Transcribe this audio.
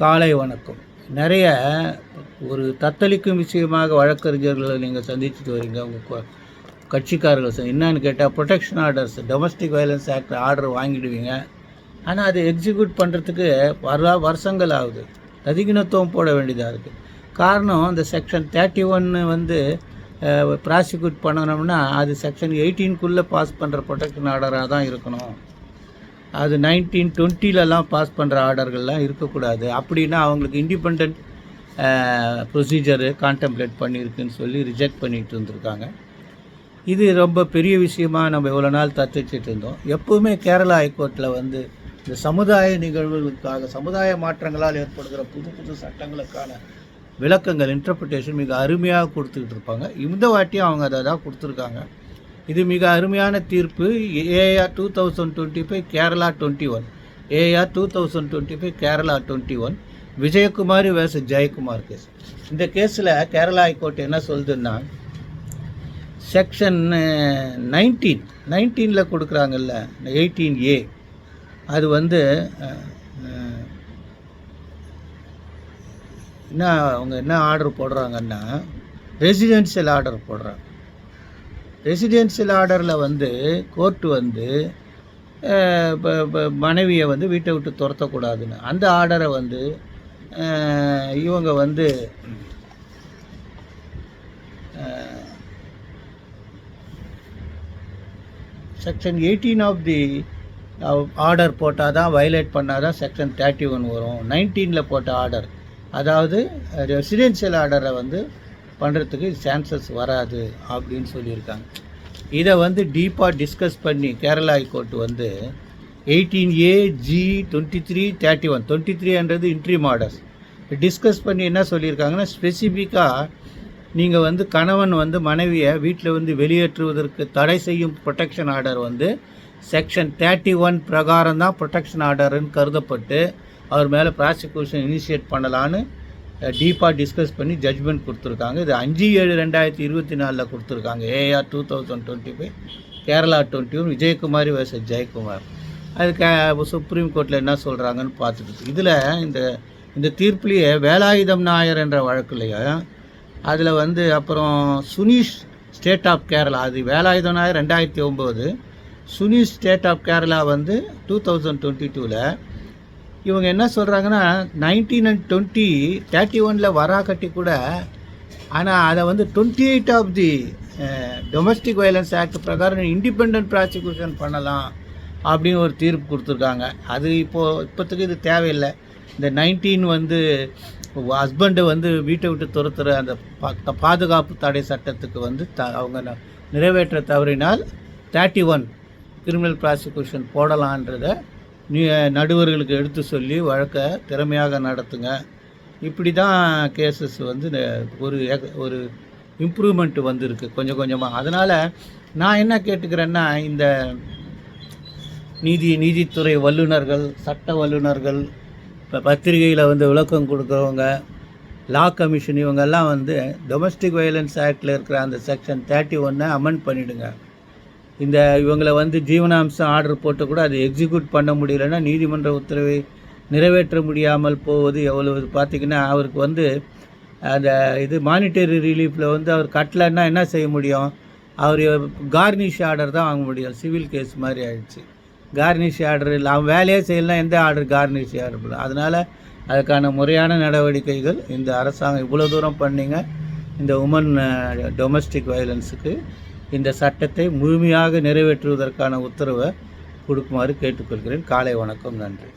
காலை வணக்கம். நிறைய ஒரு தத்தளிக்கும் விஷயமாக வழக்கறிஞர்களை நீங்கள் சந்திச்சுட்டு வரீங்க. உங்கள் கட்சிக்காரர்கள் என்னன்னு கேட்டால் protection orders domestic violence act order வாங்கிடுவீங்க. ஆனால் அதை எக்ஸிக்யூட் பண்ணுறதுக்கு வர வருஷங்கள் ஆகுது. அதிகனத்துவம் போட வேண்டியதாக இருக்குது காரணம் அந்த செக்ஷன் தேர்ட்டி ஒன்று வந்து ப்ராசிக்யூட் பண்ணணும்னா அது செக்ஷன் எயிட்டீன்குள்ளே பாஸ் பண்ணுற ப்ரொடெக்ஷன் ஆர்டராக தான் இருக்கணும். அது நைன்டீன் டுவெண்ட்டிலலாம் பாஸ் பண்ணுற ஆர்டர்கள்லாம் இருக்கக்கூடாது. அப்படின்னா அவங்களுக்கு இண்டிபெண்ட் ப்ரொசீஜரு கான்டம்ப்ளேட் பண்ணியிருக்குன்னு சொல்லி ரிஜெக்ட் பண்ணிட்டு இருந்திருக்காங்க. இது ரொம்ப பெரிய விஷயமா நம்ம இவ்வளோ நாள் தத்துச்சிட்டு இருந்தோம். எப்போவுமே கேரளா ஹைகோர்ட்டில் வந்து இந்த சமுதாய நிகழ்வுகளுக்காக சமுதாய மாற்றங்களால் ஏற்படுகிற புது புது சட்டங்களுக்கான விளக்கங்கள் இன்டர்பிரிட்டேஷன் மிக அருமையாக கொடுத்துக்கிட்டு இருப்பாங்க. இந்த வாட்டியும் அவங்க அதை தான் கொடுத்துருக்காங்க. இது மிக அருமையான தீர்ப்பு. AR two thousand twenty five Kerala twenty one AR two thousand twenty five Kerala twenty one Vijayakumar versus Jayakumar case இந்த கேஸில் கேரளா ஹைகோர்ட் என்ன சொல்லுதுன்னா செக்ஷன் நைன்டீன் நைன்டீனில் கொடுக்குறாங்கல்ல எயிட்டீன் ஏ அது வந்து என்ன அவங்க என்ன ஆர்டர் போடுறாங்கன்னா ரெசிடென்ஷியல் ஆர்டர் போடுறாங்க. ரெசிடென்சியல் ஆர்டரில் வந்து கோர்ட்டு வந்து இப்போ மனைவியை வந்து வீட்டை விட்டு துரத்தக்கூடாதுன்னு. அந்த ஆர்டரை வந்து இவங்க வந்து section eighteen of the order போட்டால் தான் வயலேட் பண்ணால் தான் செக்ஷன் தேர்ட்டி ஒன் வரும் நைன்டீனில் போட்ட ஆர்டர் அதாவது ரெசிடென்ஷியல் ஆர்டரை வந்து பண்ணுறதுக்கு சான்சஸ் வராது அப்படின்னு சொல்லியிருக்காங்க. இதை வந்து டீப்பாக டிஸ்கஸ் பண்ணி கேரளா ஹைகோர்ட் வந்து eighteen A G twenty three thirty one twenty த்ரீன்றது இன்ட்ரி மாடர்ஸ் டிஸ்கஸ் பண்ணி என்ன சொல்லியிருக்காங்கன்னா ஸ்பெசிஃபிக்காக நீங்கள் வந்து கணவன் வந்து மனைவியை வீட்டில் வந்து வெளியேற்றுவதற்கு தடை செய்யும் ப்ரொடெக்ஷன் ஆர்டர் வந்து செக்ஷன் தேர்ட்டி ஒன் பிரகாரம் தான் ப்ரொடெக்ஷன் ஆர்டர்னு கருதப்பட்டு அவர் மேலே ப்ராசிக்யூஷன் இனிஷியேட் பண்ணலான்னு டீப்பாக டிஸ்கஸ் பண்ணி ஜட்ஜ்மெண்ட் கொடுத்துருக்காங்க. இது அஞ்சு ஏழு ரெண்டாயிரத்தி இருபத்தி நாலில் கொடுத்துருக்காங்க. AR two thousand twenty five Kerala twenty one Vijayakumari versus Jayakumar. அது கே சுப்ரீம் கோர்ட்டில் என்ன சொல்கிறாங்கன்னு பார்த்துட்டு இதில் இந்த இந்த தீர்ப்புலேயே வேலாயுதம் நாயர் என்ற வழக்குலையே அதில் வந்து அப்புறம் சுனீஷ் ஸ்டேட் ஆஃப் கேரளா அது வேலாயுதம் நாயர் ரெண்டாயிரத்தி ஒம்பது சுனீஷ் ஸ்டேட் ஆஃப் கேரளா வந்து டூ தௌசண்ட் டுவெண்ட்டி டூவில் இவங்க என்ன சொல்கிறாங்கன்னா நைன்டீன் அண்ட் டுவெண்ட்டி தேர்ட்டி ஒனில் வரா கட்டி கூட ஆனால் அதை வந்து twenty eight of the domestic violence act பிரகாரம் இண்டிபெண்ட் ப்ராசிக்யூஷன் பண்ணலாம் அப்படின்னு ஒரு தீர்ப்பு கொடுத்துருக்காங்க. அது இப்போது இப்போத்துக்கு இது தேவையில்லை. இந்த நைன்டீன் வந்து ஹஸ்பண்டை வந்து வீட்டை விட்டு துரத்துகிற அந்த பா- பாதுகாப்பு தடை சட்டத்துக்கு வந்து த அவங்க நிறைவேற்ற தவறினால் தேர்ட்டி ஒன் கிரிமினல் ப்ராசிக்யூஷன் போடலான்றதை நடுவர்களுக்கு எடுத்து சொல்லி வழக்கை திறமையாக நடத்துங்க. இப்படி தான் கேசஸ் வந்து ஒரு ஒரு இம்ப்ரூவ்மெண்ட் வந்திருக்கு கொஞ்சம் கொஞ்சமாக அதனால் நான் என்ன கேட்டுக்கிறேன்னா இந்த நீதி நீதித்துறை வல்லுநர்கள் சட்ட வல்லுநர்கள் இப்போ பத்திரிகையில் வந்து விளக்கம் கொடுக்குறவங்க லா கமிஷன் இவங்கெல்லாம் வந்து டொமஸ்டிக் வயலன்ஸ் ஆக்டில் இருக்கிற அந்த செக்ஷன் தேர்ட்டி ஒன்னை அமெண்ட் பண்ணிவிடுங்க இந்த இவங்களை வந்து ஜீவனாம்சம் ஆர்டர் போட்டு கூட அதை எக்ஸிக்யூட் பண்ண முடியலன்னா நீதிமன்ற உத்தரவை நிறைவேற்ற முடியாமல் போவது எவ்வளவு பார்த்தீங்கன்னா அவருக்கு வந்து அந்த இது மானிட்டரி ரிலீஃபில் வந்து அவர் கட்டலைன்னா என்ன செய்ய முடியும்? அவர் கார்னிஷ் ஆர்டர் தான் வாங்க முடியும். சிவில் கேஸ் மாதிரி ஆயிடுச்சு. கார்னிஷ் ஆர்டர் இல்லை. அவன் வேலையே செய்யலாம் எந்த ஆர்டர் கார்னிஷ் ஆர்டர் அதனால் அதுக்கான முறையான நடவடிக்கைகள் இந்த அரசாங்கம் இவ்வளோ தூரம் பண்ணீங்க. இந்த உமன் டொமஸ்டிக் வயலன்ஸுக்கு இந்த சட்டத்தை முழுமையாக நிறைவேற்றுவதற்கான உத்தரவை கொடுக்குமாறு கேட்டுக்கொள்கிறேன். காலை வணக்கம் நன்றி.